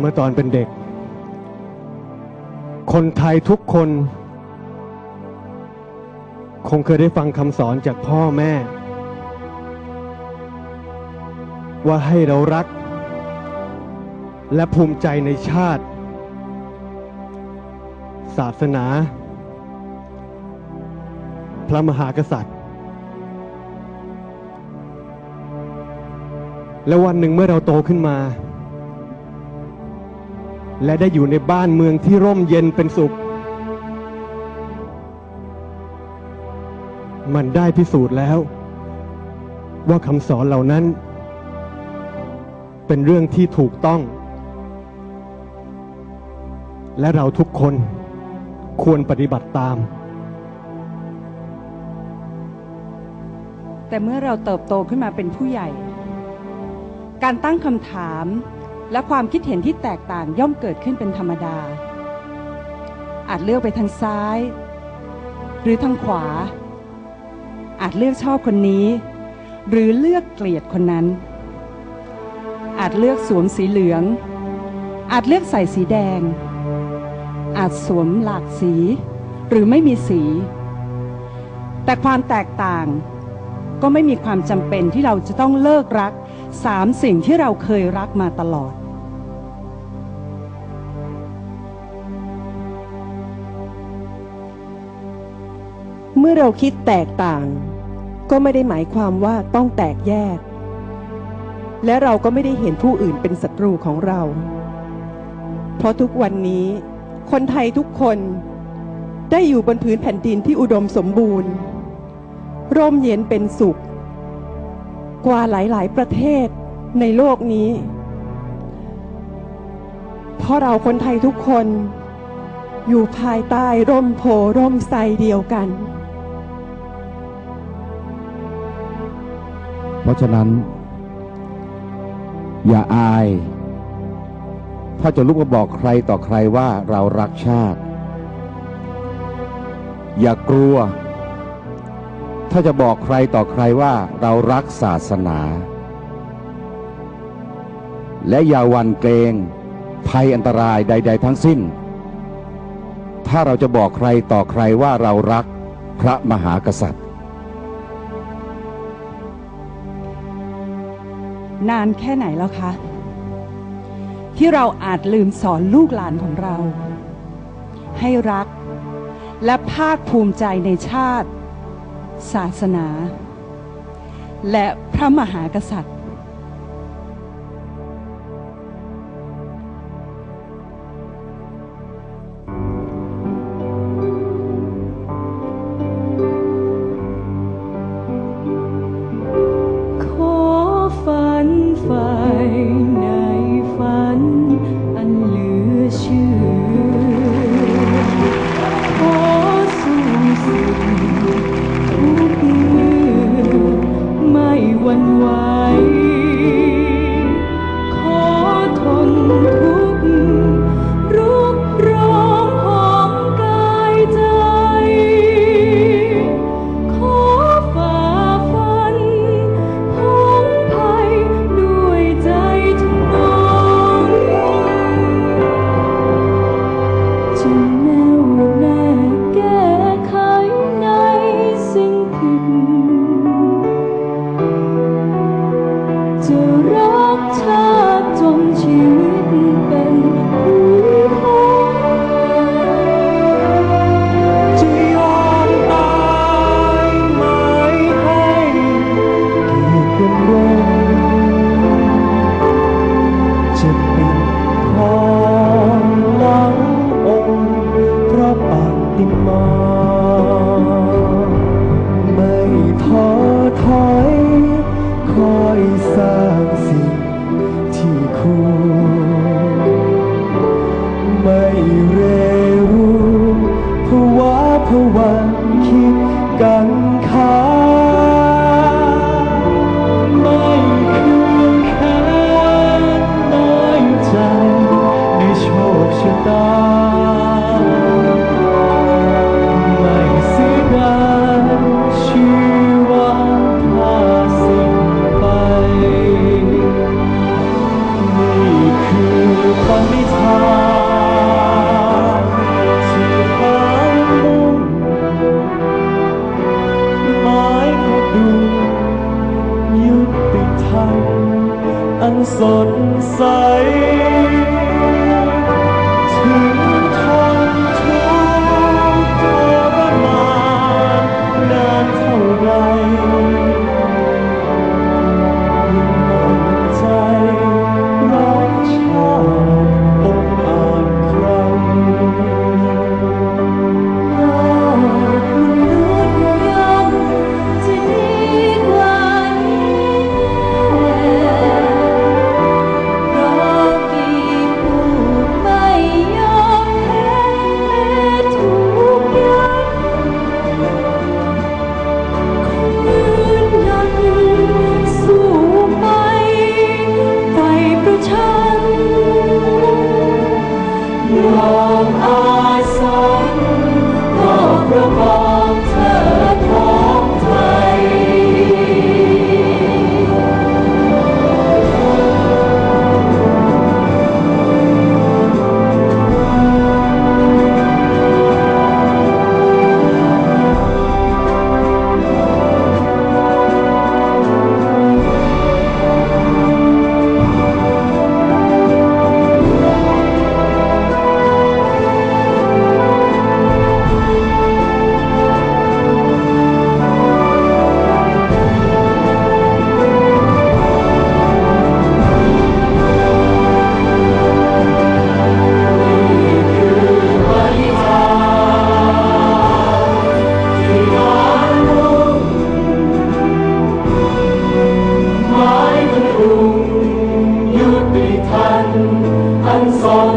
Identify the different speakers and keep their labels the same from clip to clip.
Speaker 1: เมื่อตอนเป็นเด็ก คนไทยทุกคน คงเคยได้ฟังคำสอนจากพ่อแม่ ว่าให้เรารัก และภูมิใจในชาติ ศาสนา พระมหากษัตริย์ และวันหนึ่งเมื่อเราโตขึ้นมา และได้อยู่ในบ้านเมืองที่ร่มเย็นเป็นสุข มันได้พิสูจน์แล้ว ว่าคำสอนเหล่านั้น เป็นเรื่องที่ถูกต้อง และเราทุกคนควรปฏิบัติตาม
Speaker 2: แต่เมื่อเราเติบโตขึ้นมาเป็นผู้ใหญ่ การตั้งคำถาม และความคิดเห็นที่แตกต่างย่อมเกิดขึ้นเป็นธรรมดา อาจเลือกไปทางซ้าย หรือทางขวา อาจเลือกชอบคนนี้ หรือเลือกเกลียดคนนั้น อาจเลือกสวมสีเหลือง อาจเลือกใส่สีแดง อาจสวมหลากสี หรือไม่มีสี แต่ความแตกต่างก็ไม่มีความจำเป็นที่เราจะต้องเลิกรักสามสิ่งที่เราเคยรักมาตลอด
Speaker 3: เมื่อเราคิดแตกต่าง ก็ไม่ได้หมายความว่าต้องแตกแยก และเราก็ไม่ได้เห็นผู้อื่นเป็นศัตรูของเรา เพราะทุกวันนี้ คนไทยทุกคนได้อยู่บนพื้นแผ่นดินที่อุดมสมบูรณ์ ร่มเย็นเป็นสุข กว่าหลาย ๆ ประเทศในโลกนี้ เพราะเราคนไทยทุกคนอยู่ภายใต้ร่มโพร่มไทรเดียวกัน
Speaker 4: ราะฉะนั้น อย่าอาย ถ้าจะลุกมาบอกใครต่อใครว่าเรารักชาติ อย่ากลัว ถ้าจะบอกใครต่อใครว่าเรารักศาสนา และอย่าหวันเกรงภัยอันตรายใด ๆ ทั้งสิ้น ถ้าเราจะบอกใครต่อใครว่าเรารักพระมหากษัตริย์
Speaker 2: นานแค่ไหนแล้วคะ ที่เราอาจลืมสอนลูกหลานของเรา ให้รัก และภาคภูมิใจในชาติ ศาสนา และพระมหากษัตริย์
Speaker 1: thanh anh sột say.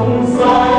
Speaker 1: Sun.